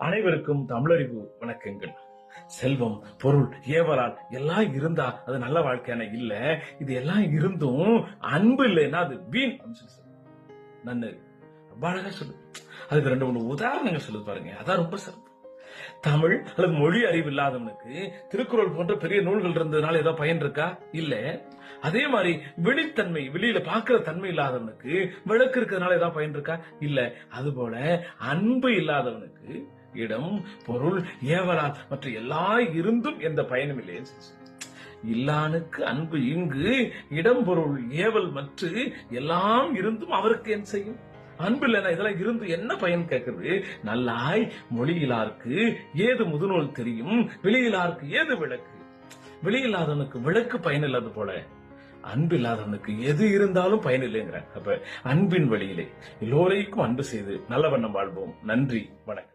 அனைவருக்கும் தமிழறிவு வணக்கங்கள். செல்வம் பொருள் ஏவலால் எல்லாம் இருந்தா அது நல்ல வாழ்க்கையான இல்ல. இது எல்லாம் இருந்தும் அன்பு இல்லைன்னா அது வீண் அப்படின்னு சொல்லி நன்னறி. ரொம்ப அழகா சொல்லு. அதுக்கு ரெண்டு மூணு உதாரணங்கள் சொல்லு பாருங்க. அதான் ரொம்ப சிறப்பு. தமிழ் அல்லது மொழி அறிவு இல்லாதவனுக்கு திருக்குறள் போன்ற பெரிய நூல்கள் இருந்ததுனால ஏதோ பயன் இருக்கா? இல்ல. அதே மாதிரி வெளித்தன்மை வெளியில பாக்குற தன்மை இல்லாதவனுக்கு விளக்கு இருக்கிறதுனால ஏதாவது பயன் இருக்கா? இல்ல. அதுபோல அன்பு இல்லாதவனுக்கு இடம் பொருள் ஏவலால் மற்ற எல்லா இருந்தும் எந்த பயனும் இல்லையே இல்லானுக்கு அன்பு இங்கு இடம் பொருள் ஏவல் மற்ற எல்லாம் இருந்தும் அவருக்கு என்ன செய்யும்? அன்பு இல்லைன்னா இதெல்லாம் இருந்து என்ன பயன் கேட்கறது நல்லாய் மொழியிலாருக்கு ஏது முதுநூல் தெரியும்? வெளியிலாருக்கு ஏது விளக்கு? வெளியில்லாதவனுக்கு விளக்கு பயன் போல. அன்பு இல்லாதவனுக்கு எது இருந்தாலும் பயன் இல்லைங்கிற அப்ப அன்பின் வழியிலே எல்லோரைக்கும் அன்பு செய்து நல்ல வண்ணம் வாழ்வோம். நன்றி வணக்கம்.